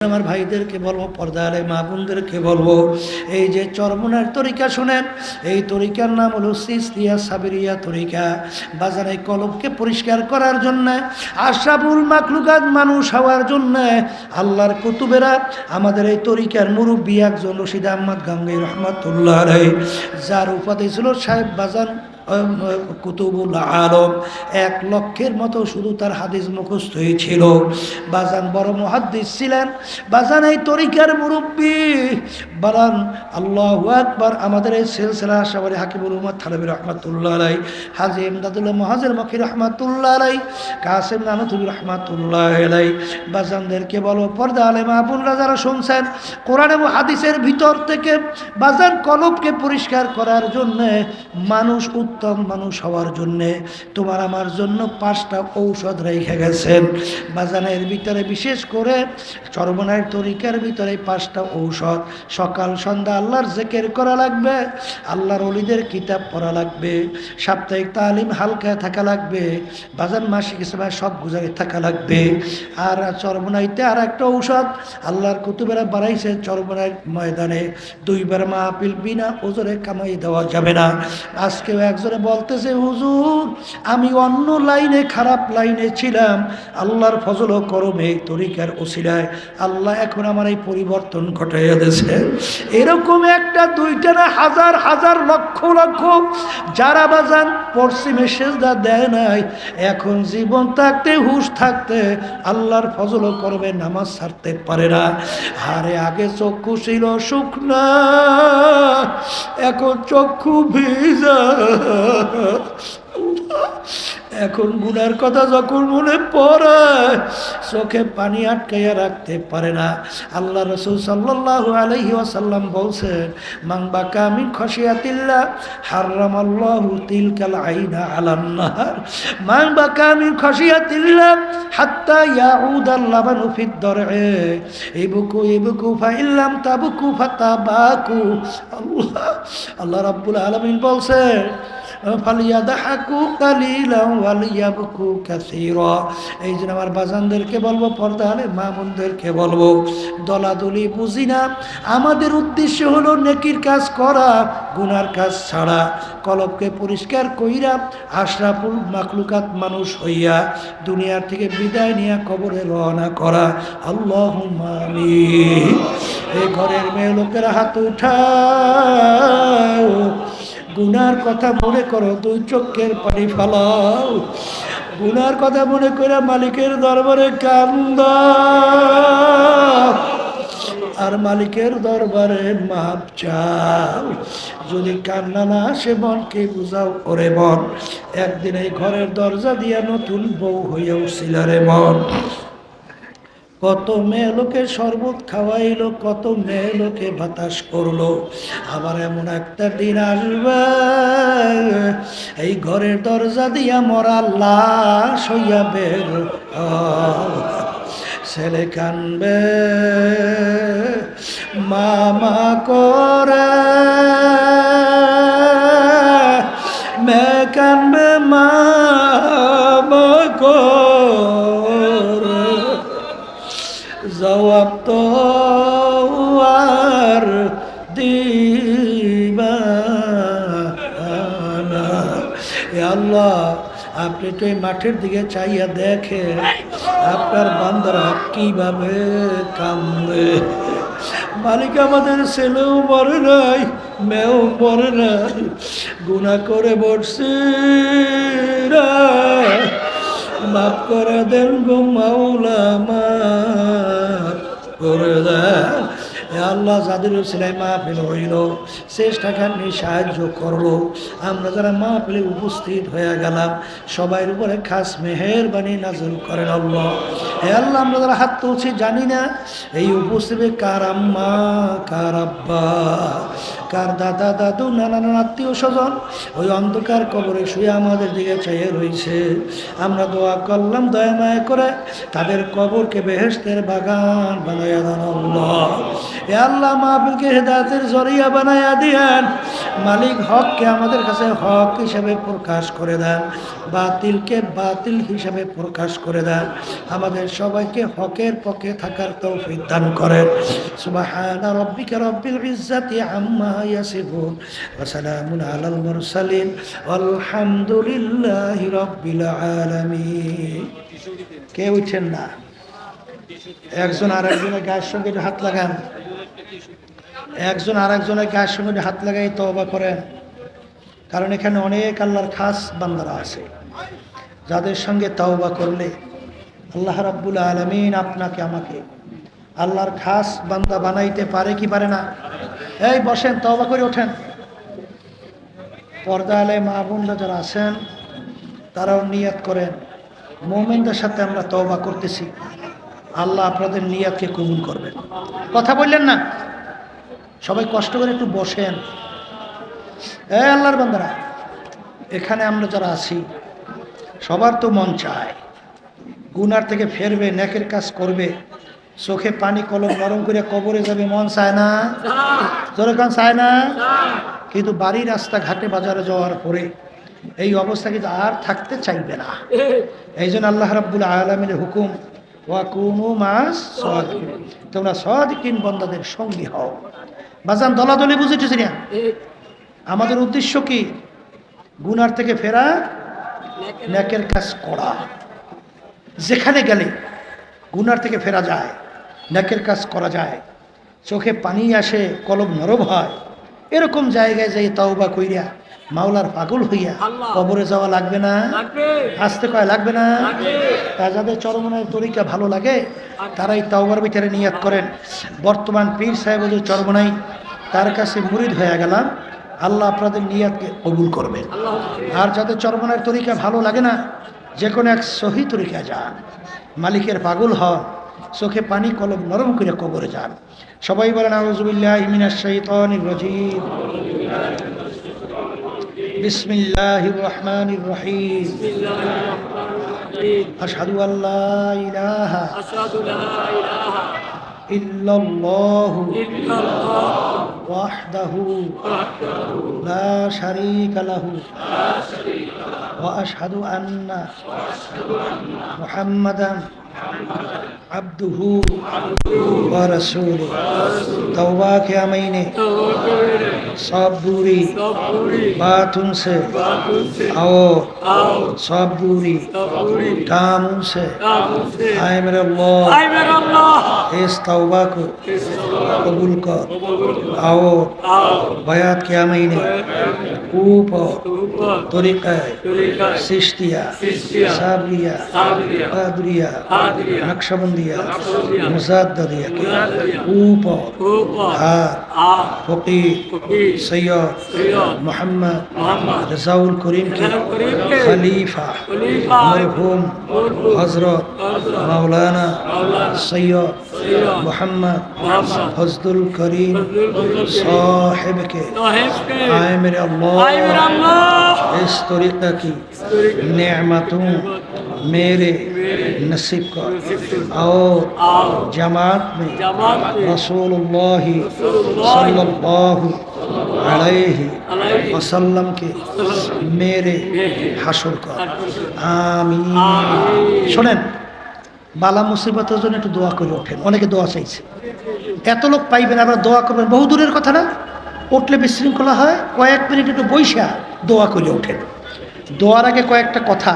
আমার ভাইদেরকে বলব, পর্দারে মা বোনদেরকে বলব, এই যে চরমনের তরিকা শোনেন, এই তরিকার নাম হলো সিস্তিয়া সাবিরিয়া তরিকা। বাজারে কলবকে পরিষ্কার করার জন্য আশাবুল মাকলুকাত মানুষ হওয়ার জন্য আল্লাহর কুতুবেরা আমাদের এই তরিকার মুরব্বী একজন রশিদ আহমদ গাঙ্গি রহমতুল্লাহ যার উপাধি ছিল সাহেব বাজান কুতুবুল আলম। এক লক্ষের মতো শুধু তার হাদিস মুখস্থ হয়েছিল বাজান বড় মহাদ্দিস ছিলেন। বাজান এই তরিকার মুরব্বী। বালান, আল্লাহ আকবার। আমাদের এই সিলসিলা আশাবারি হাকিবুল উম্মদ থালবি রহমাতুল্লাহ আলাই হাজি ইমদাদুল্লাহ মহাজের মকি রহমাতুল্লাহ আলাই কাসেম নানতুবি রহমাতুল্লাহ আলাই বাজানদেরকে বলো, পর্দা আলে মাহবুলরা যারা শুনছেন, কোরআন এবং হাদিসের ভিতর থেকে বাজান কলবকে পরিষ্কার করার জন্যে মানুষ উত্তম মানুষ হওয়ার জন্যে তোমার আমার জন্য পাঁচটা ঔষধ রেখে গেছেন। বাজানের ভিতরে বিশেষ করে চরমনায়ের তরিকার ভিতরে পাঁচটা ঔষধ। সকাল, সন্ধ্যা আল্লাহর জেকের করা লাগবে, আল্লাহর অলিদের কিতাব পড়া লাগবে, সাপ্তাহিক তালিম হালকায় থাকা লাগবে বাজান মাসিক সময় সব গুজারে থাকা লাগবে। আর চরমনাইতে আর একটা ঔষধ, আল্লাহর কুতুবেরা বাড়াইছে চরমনাই ময়দানে। দুইবার মাহফিল বিনা ওজরে কামাই দেওয়া যাবে না। আজকেও একজনে বলতেছে, হুজুর, আমি অন্য লাইনে খারাপ লাইনে ছিলাম। আল্লাহর ফজল করমে তরিকার ওসিলায় আল্লাহ এখন আমার এই পরিবর্তন ঘটাইয়া দিয়েছে। এরকম একটা দুইটা না হাজার হাজার লক্ষ লক্ষ, যারা বাজান পশ্চিমে সেজদা দেয় নাই। এখন জীবন থাকতে, হুশ থাকতে আল্লাহর ফজল করবে নামাজ ছাড়তে পারে না। আরে, আগে চক্ষু ছিল শুকনা, এখন চক্ষু ভিজা। এখন গুনার কথা যখন মনে পড়ে, চোখে পানি আটকাইয়া রাখতে পারে না। আল্লাহ রসুল সাল্লাহ আলহি আসাল্লাম বলছেন মাংবা কামি খসিয়া খসিয়াতিল্লা হারাম আল্লাহ তিলকাল আইনা আলান্নাহার মাংবা কামি খসিয়াতিল্লা হাত্তা ইয়াউদ আল্লাবানু ফিদ দরএ ইবুকু ইবুকু ফাইল্লাম তাবুকু ফাতাবাকু। আল্লাহ আল্লাহ রাব্বুল আলামিন বলছেন ফালিয়াদাহাকু কালিলাম ওয়ালিয়াবকু কাসীরা। এই জন্য আমার বাজানদেরকে বলব পর্দালে মা বোনদেরকে বলব, দলাদলি বুঝি না। আমাদের উদ্দেশ্য হলো নেকির কাজ করা, গুনার কাজ ছাড়া। কলবকে পরিষ্কার কইরা আশরাফুল মাকলুকাত মানুষ হইয়া দুনিয়ার থেকে বিদায় নিয়ে কবরে রওনা করা। আল্লাহ এই ঘরের মেয়ে লোকেরা হাত উঠাও। গুনার কথা মনে করো, দুই চোখের পানি ফালাও। গুনার কথা মনে করে মালিকের দরবারে কান্দ। আর মালিকের দরবারে মাপ চাও। যদি কান্না না আসে মনকে বুঝাও, ওরে মন। একদিন এই ঘরের দরজা দিয়া নতুন বউ হইয়া উঠছিল রে মন। কত মেয়ে লোকে শরবত খাওয়াইলো, কত মেয়ে লোকে বাতাস করল। আবার এমন একটা দিন আসবে, এই ঘরের দরজা দিয়া মরা লাশ হইয়া বের। ছেলে কানবে মামা করে। মে কানবে মামা করে। জবাব তো আর। আল্লাহ, আপনি তো এই মাঠের দিকে চাইয়া দেখে আপনার বান্দারা কীভাবে কামবে মালিক আমাদের ছেলেও মরে নাই, মেয়েও মরে নাই গুণা করে বসছি। মাফ করে দেন গো মাওলা মাফ করে দেন এ আল্লাহ, যাদের ছেলে মাহফিল হইল চেষ্টাখানি সাহায্য করল, আমরা যারা মাহফিলে উপস্থিত হয়ে গেলাম সবার উপরে খাস মেহেরবানি নাজল করেন আল্লাহ। হে আল্লাহ, আমরা যারা হাত তুলছি জানি না, এই উপস্থিতি কার আম্মা, কার আব্বা, কার দাদা, দাদু নানান আত্মীয় স্বজন, ওই অন্ধকার কবরে শুয়ে আমাদের দিকে চাইয়ে রয়েছে আমরা দোয়া করলাম দয়া মায়া করে, তাদের কবরকে বেহেস্তের বাগান বানাইয়া দান আল্লাহ, মাহফিলকে হেদায়তের জরিয়া বানায়া দিয়েন। মালিক হককে আমাদের কাছে হক হিসাবে প্রকাশ করে দেন, বাতিলকে বাতিল হিসাবে প্রকাশ করে দেন। আমাদের সবাইকে হকের পক্ষে থাকার তৌফিক দান করেন। সুবহানা রব্বিকা রব্বিল ইজ্জাতি আম্মা ইয়াসিফুন ওয়া সালামুন আলাল মুরসালিন। আলহামদুলিল্লাহি রাব্বিল আলামিন। কে উঠছেন না? একজন আর একজনের গায়ের সঙ্গে হাত লাগান। একজন আর একজনের গায়ের সঙ্গে হাত লাগাই তবা করেন। কারণ এখানে অনেক আল্লাহর খাস বান্দারা আছে। যাদের সঙ্গে তওবা করলে আল্লাহ রাব্বুল আলমিন আপনাকে আমাকে আল্লাহর খাস বান্দা বানাইতে পারে কি পারে না? এই বসেন, তওবা করে ওঠেন। পর্দা আলে মা বোনরা যারা আছেন, তারাও নিয়াত করেন। মোমেনদের সাথে আমরা তওবা করতেছি। আল্লাহ আপনাদের নিয়াতকে কবুল করবেন। কথা বললেন না? সবাই কষ্ট করে একটু বসেন। এ আল্লাহর বান্দারা, এখানে আমরা যারা আছি, সবার তো মন চায়। গুনার থেকে ফেরবে, নেকের কাজ করবে। চোখে পানি, কলম নরম করে কবরে যাবে, মন চায় না? জোরে কান চায় না? কিন্তু বাড়ি রাস্তা ঘাটে বাজারে যাওয়ার পরে এই অবস্থা কিন্তু আর থাকতে চাইবে না। এই জন্য আল্লাহ রাব্বুল আলমের হুকুম ওয়া কুনু মাস সাদিকিন তোমরা সাদিকিন বন্দাদের সঙ্গী হও। বাজান দলাদলি বুঝেছিস না? আমাদের উদ্দেশ্য কি? গুনার থেকে ফেরা ন্যাকের কাজ করা। যেখানে গেলে গুনার থেকে ফেরা যায় ন্যাকের কাজ করা যায়। চোখে পানি আসে কলম নরম হয়। এরকম জায়গায় যাই তাওবা কইরা মাওলার পাগল হইয়া কবরে যাওয়া লাগবে না? আসতে কয় লাগবে না। তা যাদের চরমনের তরিকা ভালো লাগে তারাই তাওবার ভিতরে নিয়াত করেন। বর্তমান পীর সাহেব চরমনাই তার কাছে মুরিদ হয়ে গেলাম। আল্লাহ আপনাদের নিয়াতকে কবুল করবেন। আর যাদের চরমনের তরিকা ভালো লাগে না যে কোনো এক সহি তরিকা যান। মালিকের পাগল হন চোখে পানি কলম নরম করে কবরে যান। সবাই বলেন আউজুবিল্লাহ ইমিনাশ بسم الله الرحمن الرحيم. بسم الله الرحمن الرحيم أشهد أن لا إله أشهد لا إله إلا الله إلا الله وحده وحده لا شريك له لا شريك له وأشهد أن وأشهد أن محمدا محمدا আব্দুহু ওয়া রাসূলু। তওবা কে আমাইনে সব বুরি বাতুন সে। आओ সব বুরি কামুন সে। আয় মেরে আল্লাহ। আয় মেরে আল্লাহ इस तौबा को कबूल कर आओ बयात क्या महीने कूप तरीका सिश्तिया साबरिया बहादुरिया नक्शबंद নকশবন্দিয়া नक्शबंदिया মুজাদ্দিয়া কে मुजाद्दिया উপর ऊपर আর आ ফকির फकीर সৈয়দ सैयद মোহাম্মদ मोहम्मद রজাউল করিম কে रज़ाउल करीम के খলিফা खलीफा মরহুম मरहूम হজরত हज़रत মাওলানা मौलाना সৈয়দ सैयद মোহাম্মদ मोहम्मद ফজলুল করিম फजलुल साहिब के साहिब के आए मेरे आए मेरा अल्लाह अल्लाह इस तरीक़ा की नेमतों मेरे नसीब कर और आओ जमात में जमात में रसूलुल्लाह सल्लल्लाहु अलैहि अलैहि वसल्लम के मेरे হাসর কর আমিন শোনেন বালা মুসিবতের জন্য একটু দোয়া করে ওঠেন অনেকে দোয়া চাইছে এত লোক পাইবেন আবার দোয়া করবেন বহু দূরের কথা না উঠলে বিশৃঙ্খলা হয় কয়েক মিনিট একটু বৈশা দোয়া করে ওঠেন দোয়ার আগে কয়েকটা কথা